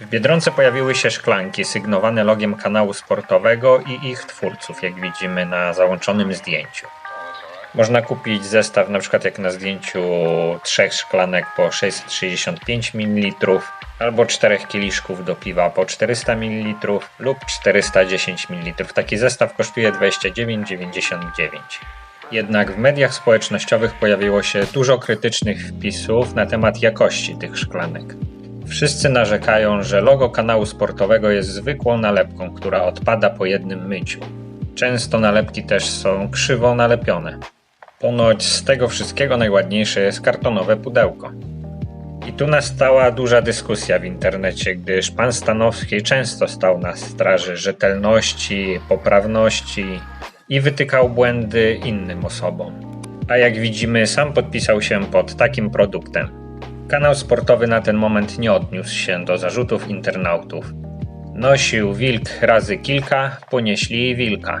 W Biedronce pojawiły się szklanki sygnowane logiem kanału sportowego i ich twórców, jak widzimy na załączonym zdjęciu. Można kupić zestaw na przykład jak na zdjęciu trzech szklanek po 665 ml albo czterech kieliszków do piwa po 400 ml lub 410 ml. Taki zestaw kosztuje 29,99. Jednak w mediach społecznościowych pojawiło się dużo krytycznych wpisów na temat jakości tych szklanek. Wszyscy narzekają, że logo kanału sportowego jest zwykłą nalepką, która odpada po jednym myciu. Często nalepki też są krzywo nalepione. Ponoć z tego wszystkiego najładniejsze jest kartonowe pudełko. I tu nastała duża dyskusja w internecie, gdyż pan Stanowski często stał na straży rzetelności, poprawności i wytykał błędy innym osobom. A jak widzimy, sam podpisał się pod takim produktem. Kanał sportowy na ten moment nie odniósł się do zarzutów internautów. Nosił wilk razy kilka, ponieśli wilka.